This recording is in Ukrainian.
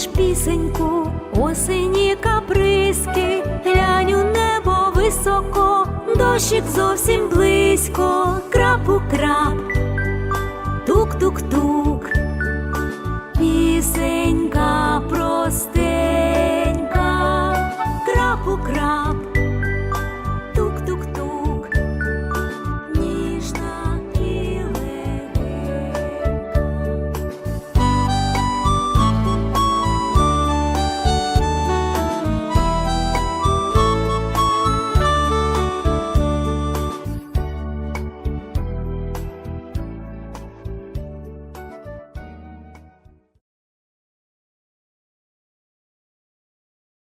Чуєш пісеньку, осені каприски, глянь у небо високо, дощик зовсім близько, крапу крап, тук-тук-тук.